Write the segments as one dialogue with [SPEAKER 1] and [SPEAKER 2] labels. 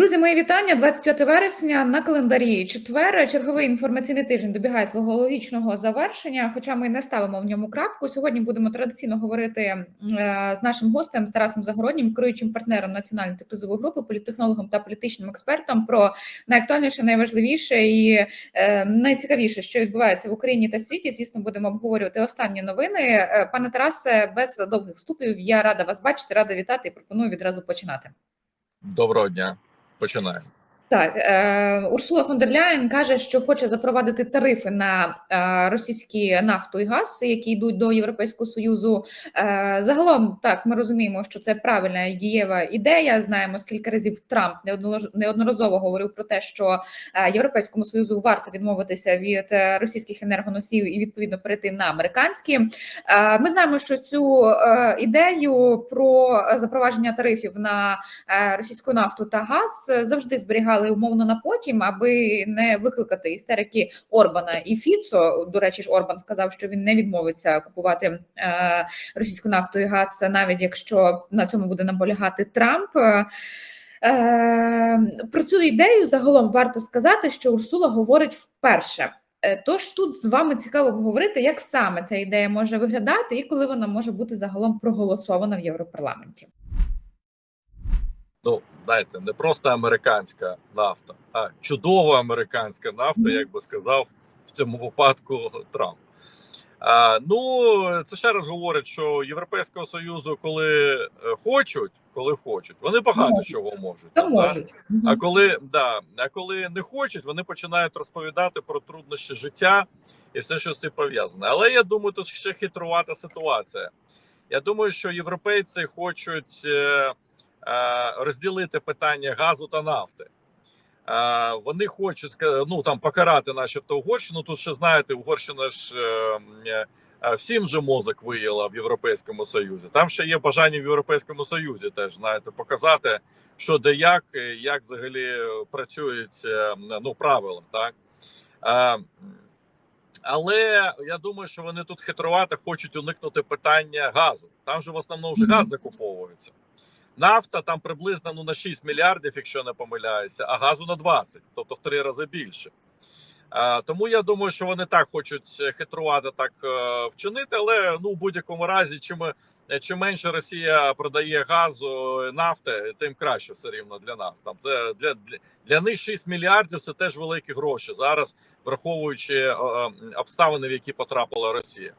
[SPEAKER 1] Друзі, мої вітання. 25 вересня на календарі. Четвер, черговий інформаційний тиждень добігає свого логічного завершення. Хоча ми не ставимо в ньому крапку. Сьогодні будемо традиційно говорити е, з нашим гостем з Тарасом Загороднім, керуючим партнером національної кризової групи, політтехнологом та політичним експертом про найактуальніше, найважливіше і е, найцікавіше, що відбувається в Україні та світі. Звісно, будемо обговорювати останні новини. Е, Пане Тарасе, без довгих вступів. Я рада вас бачити, рада вітати і пропоную відразу починати.
[SPEAKER 2] Доброго дня. Починаємо.
[SPEAKER 1] Так, е, Урсула фон дер Ляєн каже, що хоче запровадити тарифи на е, російські нафту і газ, які йдуть до Європейського союзу. Е, загалом, так ми розуміємо, що це правильна і дієва ідея. Знаємо, скільки разів Трамп неодноразово говорив про те, що е, Європейському союзу варто відмовитися від е, російських енергоносіїв і відповідно перейти на американські. Е, ми знаємо, що цю е, ідею про запровадження тарифів на е, російську нафту та газ завжди зберігали умовно на потім, аби не викликати істерики Орбана і Фіцо. До речі, ж Орбан сказав, що він не відмовиться купувати е, російську нафту і газ, навіть якщо на цьому буде наполягати Трамп. Е, Про цю ідею загалом варто сказати, що Урсула говорить вперше. Е, Тож тут з вами цікаво поговорити, як саме ця ідея може виглядати, і коли вона може бути загалом проголосована в Європарламенті.
[SPEAKER 2] Ну, знаєте, не просто американська нафта, а чудова американська нафта, як би сказав в цьому випадку Трамп. А, ну, це ще раз говорить, що Європейського Союзу, коли е, хочуть, коли хочуть, вони багато
[SPEAKER 1] Можуть.
[SPEAKER 2] чого можуть.
[SPEAKER 1] То
[SPEAKER 2] да?
[SPEAKER 1] можуть.
[SPEAKER 2] А коли да, а коли не хочуть, вони починають розповідати про труднощі життя і все, що з цим пов'язане. Але я думаю, тут ще хитрувата ситуація. Я думаю, що європейці хочуть е, розділити питання газу та нафти. Е, вони хочуть ну там покарати, начебто, Угорщину. Тут ще знаєте, Угорщина ж е, е, е, всім же мозок виїла в Європейському Союзі. Там ще є бажання в Європейському Союзі теж знаєте, показати, що де як, е, як взагалі працюють е, ну, правила, так. Е, але я думаю, що вони тут хитрувато хочуть уникнути питання газу. Там же в основному вже газ закуповується. Нафта там приблизно ну, на 6 мільярдів, якщо не помиляюся, а газу на 20, тобто в три рази більше. А, тому я думаю, що вони так хочуть хитрувати, так е, вчинити, але ну в будь-якому разі, чим, е, чим менше Росія продає газу е, нафти, тим краще все рівно для нас. Там це для, для, для них 6 мільярдів це теж великі гроші зараз, враховуючи е, е, обставини, в які потрапила Росія.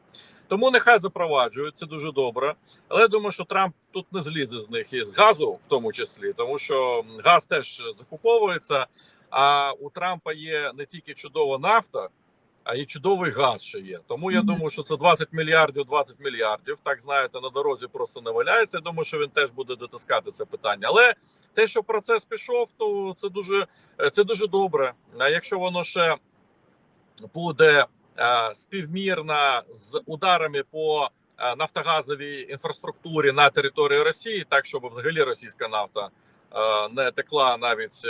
[SPEAKER 2] Тому нехай запроваджують це дуже добре. Але я думаю, що Трамп тут не злізе з них і з газу, в тому числі, тому що газ теж закуповується. А у Трампа є не тільки чудова нафта, а й чудовий газ ще є. Тому я думаю, що це 20 мільярдів, 20 мільярдів. Так знаєте, на дорозі просто не валяється. Я думаю, що він теж буде дотискати це питання. Але те, що процес пішов, то це дуже е, це дуже добре. А якщо воно ще буде е, співмірно з ударами по е, нафтогазовій інфраструктурі на території Росії, так щоб взагалі російська нафта е, не текла навіть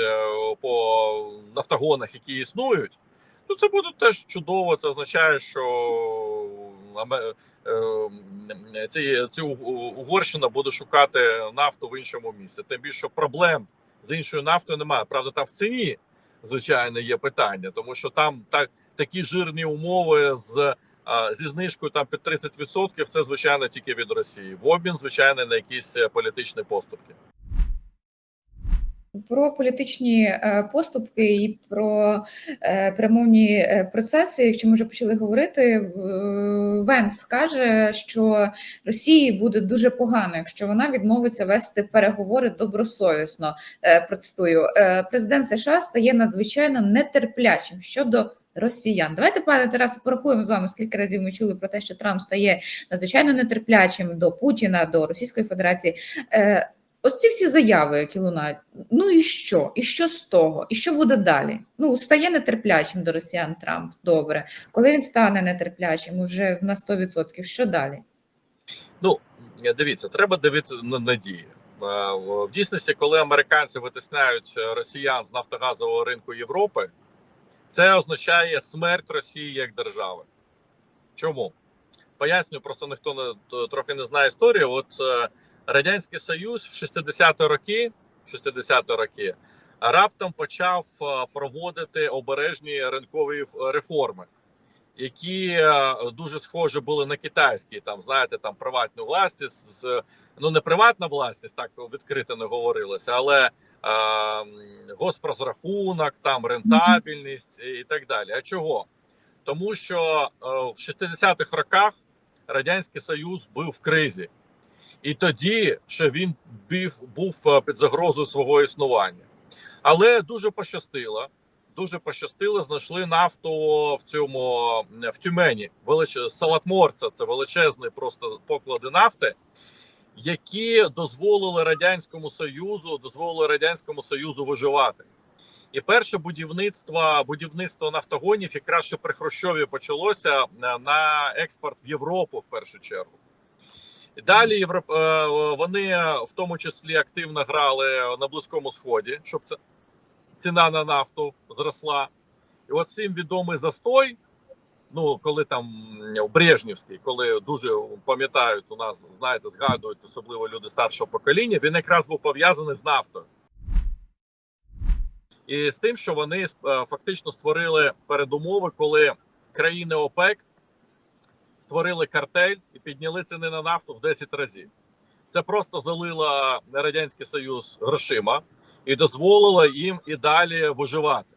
[SPEAKER 2] по нафтогонах, які існують, то це буде теж чудово. Це означає, що ці, Угорщина буде шукати нафту в іншому місці. Тим більше проблем з іншою нафтою немає. Правда, там в ціні, звичайно, є питання, тому що там так такі жирні умови з. Зі знижкою там під 30% це звичайно тільки від Росії. В обмін, звичайно, на якісь е, політичні поступки.
[SPEAKER 1] Про політичні е, поступки і про е, перемовні процеси, якщо ми вже почали говорити, Венс каже, що Росії буде дуже погано, якщо вона відмовиться вести переговори добросовісно. Процитую, «Е, президент США стає надзвичайно нетерплячим щодо. Росіян, давайте, пане Тарасе, порахуємо з вами, скільки разів ми чули про те, що Трамп стає надзвичайно нетерплячим до Путіна, до Російської Федерації. Е, Ось ці всі заяви, які лунають. Ну і що? І що з того? І що буде далі? Ну, стає нетерплячим до росіян Трамп. Добре. Коли він стане нетерплячим, уже на 100%, що далі?
[SPEAKER 2] Ну дивіться, треба дивитися на надії. В дійсності, коли американці витисняють е, росіян з нафтогазового ринку Європи, це означає смерть Росії як держави. Чому? Поясню, просто ніхто не трохи не знає історію. От е, Радянський Союз в 60-ті роки, 60-ті роки раптом почав е, проводити обережні ринкові е, реформи, які дуже схожі були на китайські. Там знаєте, там приватну власність ну не приватна власність, так відкрито не говорилося, але госпрозрахунок, там рентабельність і так далі. А чого? Тому що е, в 60-х роках радянський союз був в кризі, і тоді ще він був, е, під загрозою свого існування. Але дуже пощастило. Дуже пощастило, знайшли нафту в цьому в Тюмені. Велич... Салатморця це величезні просто поклади нафти, які дозволили радянському союзу, дозволили радянському союзу виживати. І перше будівництво будівництво нафтогонів якраз ще при Хрущові почалося е, на експорт в Європу в першу чергу. І далі Європ... е, вони в тому числі активно грали на Близькому Сході, щоб ціна на нафту зросла. І от цим відомий застой. Ну, коли там м, Брежнівський, коли дуже пам'ятають у нас, знаєте, згадують особливо люди старшого покоління, він якраз був пов'язаний з нафтою. І з тим, що вони е, фактично створили передумови, коли країни ОПЕК створили картель і підняли ціни на нафту в 10 разів. Це просто залило Радянський Союз грошима і дозволило їм і далі виживати.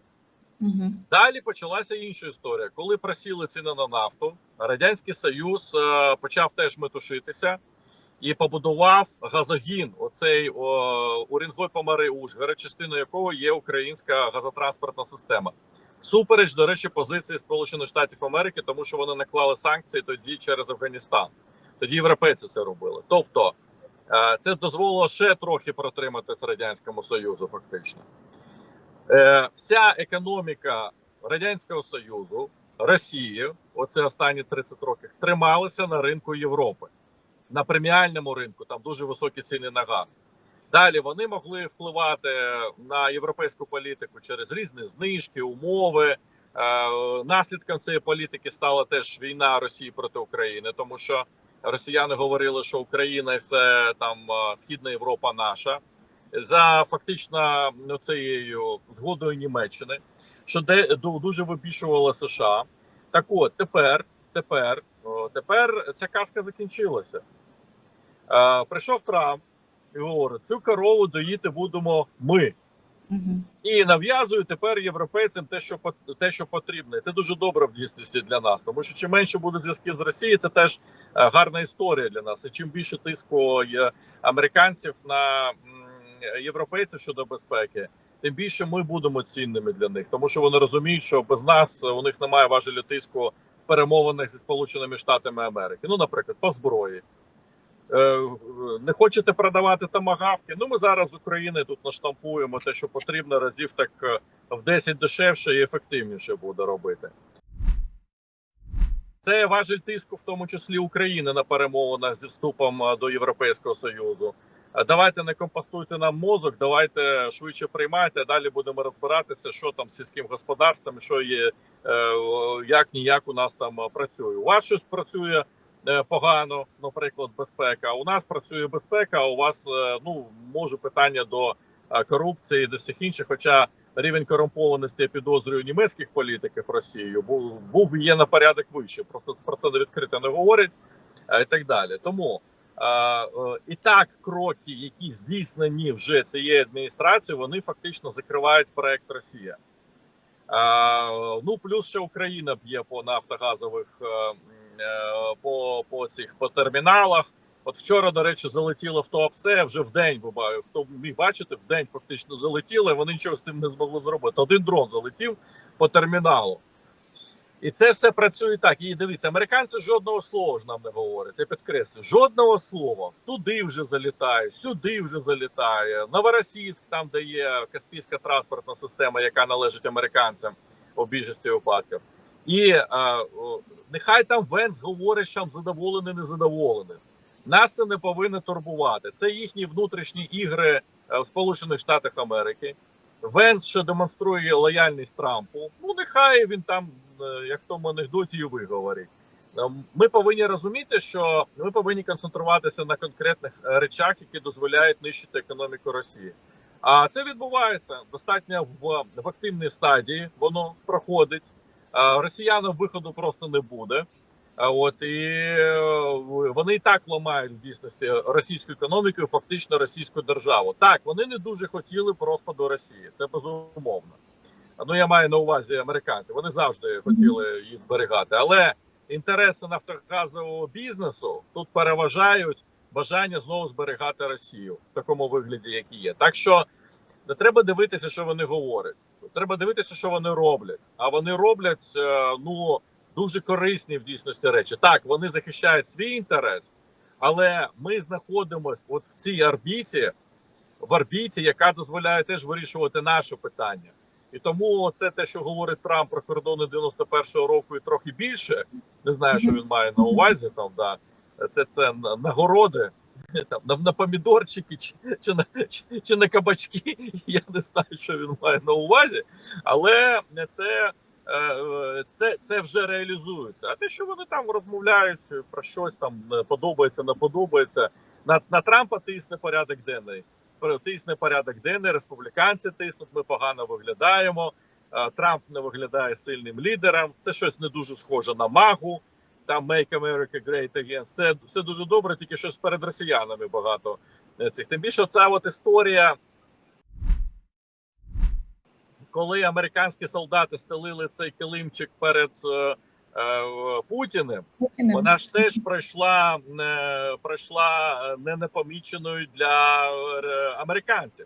[SPEAKER 1] Угу.
[SPEAKER 2] Далі почалася інша історія. Коли просіли ціни на нафту, Радянський Союз е, почав теж метушитися і побудував газогін. Оцей о, Помари Ужгород, частиною якого є українська газотранспортна система. Супереч, до речі, позиції Сполучених Штатів Америки, тому що вони наклали санкції тоді через Афганістан. Тоді європейці це робили. Тобто е, це дозволило ще трохи протриматись радянському союзу, фактично. Е, вся економіка Радянського Союзу, Росії, оце останні 30 років, трималася на ринку Європи, на преміальному ринку, там дуже високі ціни на газ. Далі вони могли впливати на європейську політику через різні знижки, умови. Е, наслідком цієї політики стала теж війна Росії проти України, тому що росіяни говорили, що Україна і все там е, Східна Європа наша за фактично цією згодою Німеччини, що де ду- дуже вибішувала США. Так от тепер, тепер, о, тепер ця казка закінчилася. Е, прийшов Трамп і говорить: цю корову доїти будемо ми.
[SPEAKER 1] Угу.
[SPEAKER 2] І нав'язує тепер європейцям те, що те, що потрібно. Це дуже добре в дійсності для нас. Тому що чим менше буде зв'язків з Росією, це теж е, гарна історія для нас. І чим більше тиску є американців на європейців щодо безпеки, тим більше ми будемо цінними для них, тому що вони розуміють, що без нас у них немає важелі тиску в перемовинах зі Сполученими Штатами Америки. Ну, наприклад, по зброї. Е, Не хочете продавати тамагавки? Ну ми зараз з України тут наштампуємо те, що потрібно, разів так е, в 10 дешевше і ефективніше буде робити. Це важель тиску, в тому числі України на перемовинах зі вступом е, до Європейського Союзу. Давайте не компостуйте нам мозок, давайте швидше приймайте. Далі будемо розбиратися, що там з сільським господарством, що є, е, як ніяк у нас там працює. У вас щось працює е, погано, наприклад, безпека. У нас працює безпека. А у вас е, ну може питання до корупції, до всіх інших. Хоча рівень корумпованості я підозрюю німецьких політиків Росією був був є на порядок вище. Просто про це відкрито не говорять і так далі. Тому. Е, І так, кроки, які здійснені вже цією адміністрацією, вони фактично закривають проект Росія. Ну плюс ще Україна б'є по нафтогазових е, е, по, по цих по терміналах. От вчора, до речі, залетіло в ТОАПСЕ вже в день. буває. Хто міг бачити, в день фактично залетіло, і вони нічого з тим не змогли зробити. Один дрон залетів по терміналу. І це все працює так. І дивіться, американці жодного слова ж нам не говорять. Я підкреслю, жодного слова. Туди вже залітає, сюди вже залітає. Новоросійськ, там де є Каспійська транспортна система, яка належить американцям у більшості випадків. І а, о, нехай там Венс говорить, що там задоволений, незадоволений. Нас це не повинно турбувати. Це їхні внутрішні ігри е, в Сполучених Штатах Америки. Венс, що демонструє лояльність Трампу. Ну нехай він там, е, як в тому анекдоті, і виговорить. Е, Ми повинні розуміти, що ми повинні концентруватися на конкретних е, речах, які дозволяють нищити економіку Росії. А це відбувається достатньо в, в активній стадії. Воно проходить. Росіянам виходу просто не буде. От і е, вони і так ламають в дійсності російську економіку, фактично російську державу. Так, вони не дуже хотіли розпаду Росії. Це безумовно. Ну я маю на увазі американців. Вони завжди хотіли її зберігати, але інтереси нафтогазового бізнесу тут переважають бажання знову зберігати Росію в такому вигляді, який є. Так що не треба дивитися, що вони говорять. Треба дивитися, що вони роблять. А вони роблять е, ну дуже корисні в дійсності речі. Так, вони захищають свій інтерес, але ми знаходимося от в цій орбіті, в орбіті, яка дозволяє теж вирішувати наше питання. І тому це те, що говорить Трамп про кордони 91-го року і трохи більше. Не знаю, що він має на увазі. Там да це це нагороди там на, на помідорчики чи, чи на чи, чи на кабачки. Я не знаю, що він має на увазі, але це. е, Це, це вже реалізується. А те, що вони там розмовляють про щось там подобається, не подобається. На, на Трампа тисне порядок денний. Тисне порядок денний, республіканці тиснуть, ми погано виглядаємо. Е, Трамп не виглядає сильним лідером. Це щось не дуже схоже на магу. Там Make America Great Again. Все, все дуже добре, тільки щось перед росіянами багато е, цих. Тим більше ця от історія, коли американські солдати стелили цей килимчик перед е, Путіним.
[SPEAKER 1] Путіним.
[SPEAKER 2] Вона ж теж пройшла не пройшла е, не непоміченою для е, американців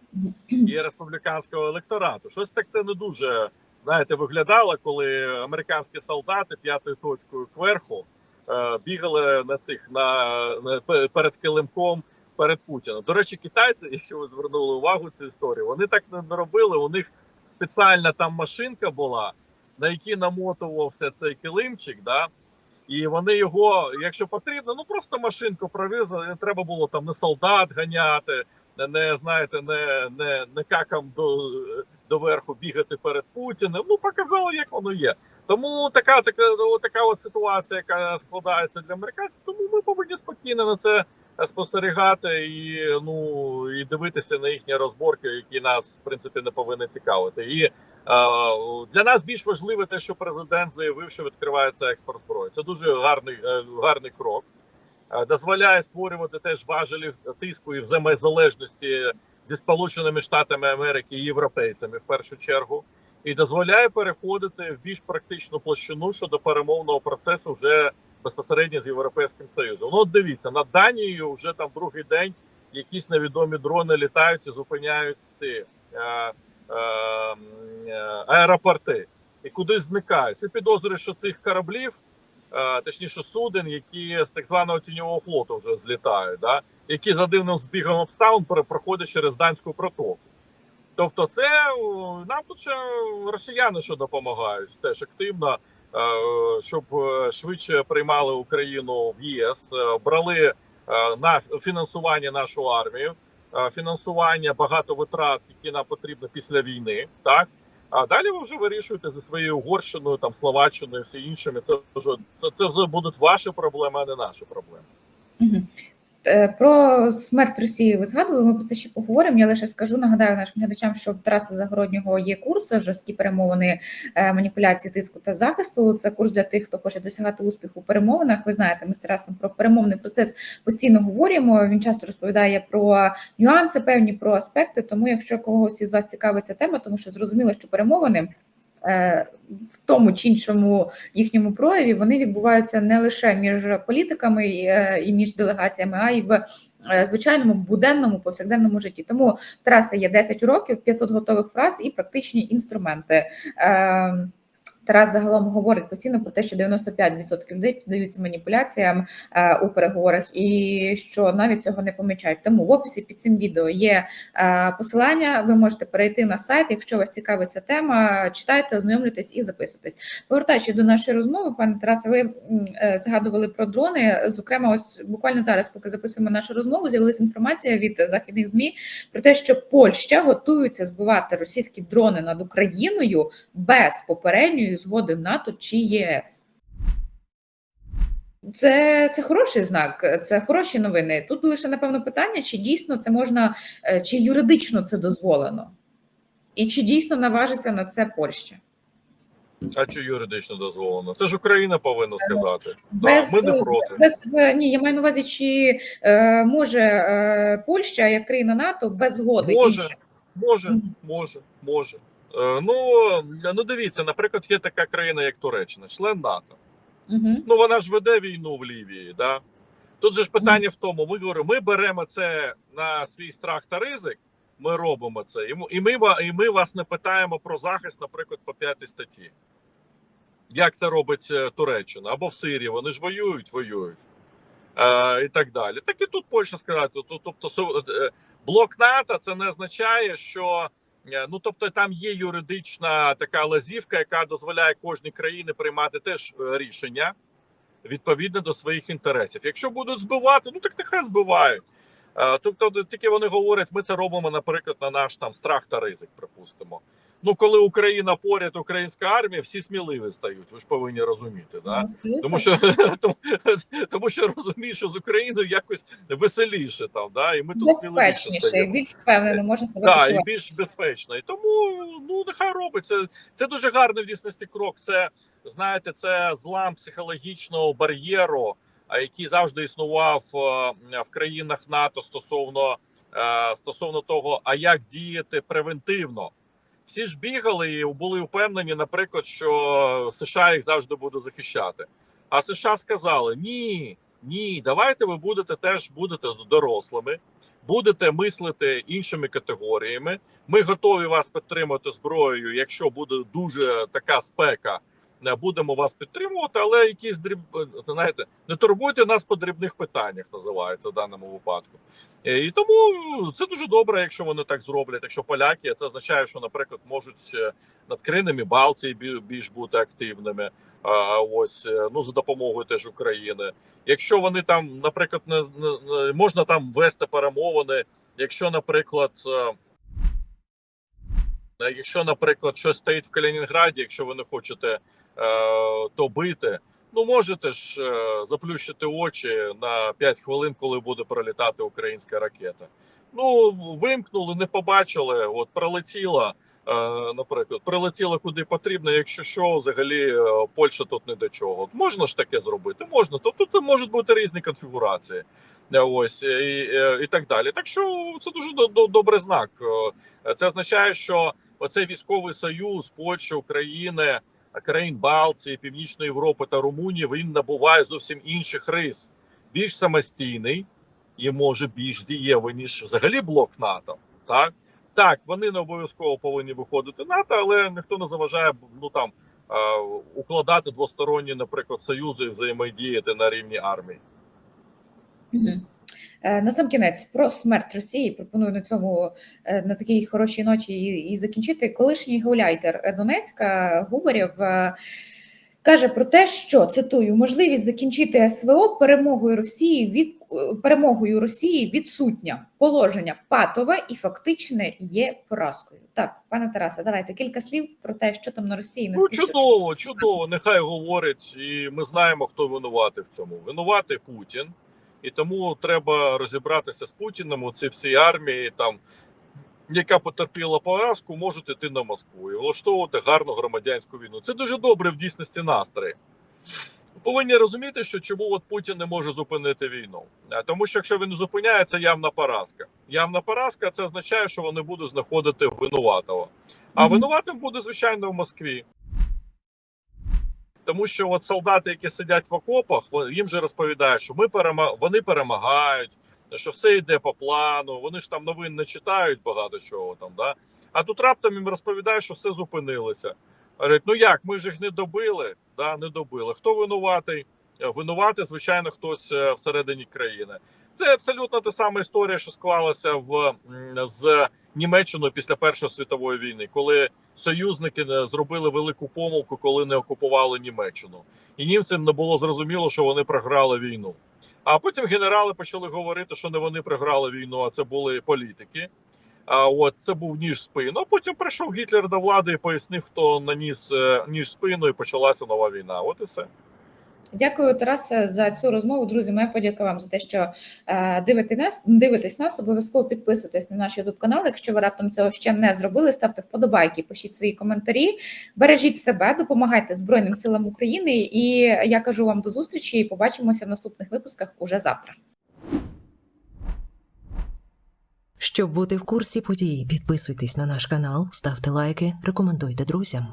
[SPEAKER 2] і республіканського електорату. Щось так це не дуже знаєте виглядало, коли американські солдати п'ятою точкою кверху е, бігали на цих на, на перед килимком перед Путіним. До речі, китайці, якщо ви звернули увагу цю історію, вони так не не робили. У них спеціальна там машинка була, на якій намотувався цей килимчик, да. І вони його, якщо потрібно, ну просто машинку провізали, треба було там не солдат ганяти, не, знаєте, не, не, не какам до, до верху бігати перед Путіним. Ну показали, як воно є. Тому така така, така от ситуація, яка складається для американців. Тому ми повинні спокійно на це спостерігати і ну і дивитися на їхні розборки, які нас в принципі не повинні цікавити. І е, для нас більш важливе те, що президент заявив, що відкривається експорт зброї. Це дуже гарний, е, гарний крок. Е, дозволяє створювати теж важелі тиску і взаємозалежності зі Сполученими Штатами Америки і європейцями в першу чергу, і дозволяє переходити в більш практичну площину щодо перемовного процесу вже безпосередньо з європейським союзом. Ну от дивіться над Данією вже там другий день якісь невідомі дрони літають і зупиняють ці е, е, е, аеропорти і кудись зникають. Це підозри, що цих кораблів, е, точніше суден, які з так званого тіньового флоту вже злітають, да? які за дивним збігом обставин проходять через данську протоку. Тобто, це нам тут ще росіяни що допомагають теж активно, щоб е, швидше приймали Україну в ЄС, е, брали е, на фінансування нашу армію, е, фінансування багато витрат, які нам потрібно після війни. Так а далі ви вже вирішуєте зі своєю Угорщиною, там Словаччиною, всі іншими. Це вже це, це вже будуть ваші проблеми, а не наші проблеми.
[SPEAKER 1] Е, Про смерть Росії ви згадували, ми про це ще поговоримо. Я лише скажу, нагадаю нашим глядачам, що в Тараса Загороднього є курс жорсткі перемовини е, маніпуляції, тиску та захисту. Це курс для тих, хто хоче досягати успіху у перемовинах. Ви знаєте, ми з Тарасом про перемовний процес постійно говоримо. Він часто розповідає про нюанси, певні про аспекти. Тому, якщо когось із вас цікавить ця тема, тому що зрозуміло, що перемовини. Е, В тому чи іншому їхньому прояві вони відбуваються не лише між політиками і, е, між делегаціями, а й в е, звичайному буденному повсякденному житті. Тому траса є 10 уроків, 500 готових фраз і практичні інструменти. Тарас загалом говорить постійно про те, що 95% людей піддаються маніпуляціям е, у переговорах, і що навіть цього не помічають. Тому в описі під цим відео є е, посилання. Ви можете перейти на сайт. Якщо вас цікавить ця тема, читайте, ознайомлюйтесь і записуйтесь. Повертаючись до нашої розмови, пане Тарасе, ви е, згадували про дрони. Зокрема, ось буквально зараз, поки записуємо нашу розмову, з'явилася інформація від західних змі про те, що Польща готується збивати російські дрони над Україною без попередньої згоди НАТО чи ЄС. Це, це хороший знак, це хороші новини. Тут лише напевно питання, чи дійсно це можна, е, чи юридично це дозволено, і чи дійсно наважиться на це Польща.
[SPEAKER 2] А чи юридично дозволено? Це ж Україна повинна сказати. Да, ми не проти.
[SPEAKER 1] без ні, я маю на увазі, чи е, може е, Польща як країна НАТО без згоди
[SPEAKER 2] Може.
[SPEAKER 1] інших?
[SPEAKER 2] Може, може, може. Е, ну, ну дивіться, наприклад, є така країна, як Туреччина, член НАТО.
[SPEAKER 1] Угу.
[SPEAKER 2] Ну вона ж веде війну в Лівії. Да? Тут же ж питання в тому: ми говоримо, ми беремо це на свій страх та ризик. Ми робимо це, і ми, і ми, вас не питаємо про захист, наприклад, по п'ятій статті. Як це робить е, Туреччина або в Сирії? Вони ж воюють, воюють. Е, і так далі. Так і тут Польща сказати. Тобто, е, блок НАТО це не означає, що ну тобто там є юридична така лазівка, яка дозволяє кожній країні приймати теж е, рішення відповідно до своїх інтересів. Якщо будуть збивати, ну так нехай збивають. Е, Тобто, тільки вони говорять, ми це робимо, наприклад, на наш там страх та ризик, припустимо. Ну, коли Україна поряд, українська армія, всі сміливі стають. Ви ж повинні розуміти, да? Тому що тому, тому що розумієш, що з Україною якось веселіше там, да, і ми тут
[SPEAKER 1] безпечніше,
[SPEAKER 2] стаємо.
[SPEAKER 1] більш впевнено можна себе
[SPEAKER 2] Так, і більш безпечно. І тому ну нехай робить. Це, це дуже гарний в дійсності крок. Це знаєте, це злам психологічного бар'єру, а який завжди існував е, в країнах НАТО стосовно, е, стосовно того, а як діяти превентивно. Всі ж бігали і були впевнені, наприклад, що США їх завжди буде захищати. А США сказали: ні, ні, давайте ви будете теж будете дорослими, будете мислити іншими категоріями. Ми готові вас підтримати зброєю, якщо буде дуже така спека. Е, Будемо вас підтримувати, але якісь дріб... знаєте, не турбуйте нас по дрібних питаннях, називається в даному випадку. Е, І тому це дуже добре, якщо вони так зроблять. Якщо поляки, це означає, що, наприклад, можуть е, над країнами Балтії більш бути активними. А ось е, ну за допомогою теж України. Якщо вони там, наприклад, не, не, можна там вести перемовини, якщо, наприклад, е, е, якщо, наприклад, щось стоїть в Калінінграді, якщо ви не хочете е, то бити, ну можете ж е, заплющити очі на 5 хвилин, коли буде пролітати українська ракета. Ну, вимкнули, не побачили, от пролетіла. е, Наприклад, прилетіла куди потрібно, якщо що, взагалі е, Польща тут не до чого. Можна ж таке зробити? Можна. Тобто це можуть бути різні конфігурації. Е, Ось і, і, так далі. Так що це дуже до, до, добрий знак. Е, Це означає, що оцей військовий союз Польщі, України, країн Балтії, Північної Європи та Румунії він набуває зовсім інших рис, більш самостійний і може більш дієвий, ніж взагалі блок НАТО. Так, так, вони не обов'язково повинні виходити НАТО, але ніхто не заважає ну там укладати двосторонні, наприклад, союзи і взаємодіяти на рівні армії.
[SPEAKER 1] Е, На сам кінець про смерть Росії пропоную на цьому е, на такій хорошій ночі і, і закінчити. Колишній гауляйтер Донецька Губарєв е, каже про те, що цитую можливість закінчити СВО перемогою Росії від перемогою Росії відсутня положення патове і фактичне є поразкою. Так, пане Тарасе, давайте кілька слів про те, що там на Росії
[SPEAKER 2] Ну
[SPEAKER 1] наскільки
[SPEAKER 2] чудово, чудово. Нехай говорить, і ми знаємо, хто винуватий в цьому. Винуватий Путін, і тому треба розібратися з Путіним. у Ці всі армії, там яка потерпіла поразку, можуть іти на Москву і влаштовувати гарну громадянську війну. Це дуже добре в дійсності настрої. Повинні розуміти, що чому от Путін не може зупинити війну, А тому що якщо він зупиняє, це явна поразка. Явна поразка це означає, що вони будуть знаходити винуватого. А винуватим буде звичайно в Москві. Тому що от солдати, які сидять в окопах, їм же розповідають, що ми перема... вони перемагають, що все йде по плану. Вони ж там новин не читають багато чого там. Да? А тут раптом їм розповідають, що все зупинилося. Говорять, ну як, ми ж їх не добили, да, не добили. Хто винуватий? Е, Винуватий, звичайно, хтось е, всередині країни. Це абсолютно та сама історія, що склалася в з Німеччиною після Першої світової війни, коли союзники е, зробили велику помилку, коли не окупували Німеччину, і німцям не було зрозуміло, що вони програли війну. А потім генерали почали говорити, що не вони програли війну, а це були політики. А от це був ніж спину. Потім прийшов Гітлер до влади і пояснив, хто наніс ніж спину, і почалася нова війна. От і все.
[SPEAKER 1] Дякую, Тарасе, за цю розмову. Друзі, моя подяка вам за те, що е, дивите нас, дивитесь нас. Обов'язково підписуйтесь на наш youtube канал. Якщо ви раптом цього ще не зробили, ставте вподобайки, пишіть свої коментарі, бережіть себе, допомагайте Збройним силам України. І я кажу вам до зустрічі. і Побачимося в наступних випусках уже завтра.
[SPEAKER 3] Щоб бути в курсі подій, підписуйтесь на наш канал, ставте лайки, рекомендуйте друзям.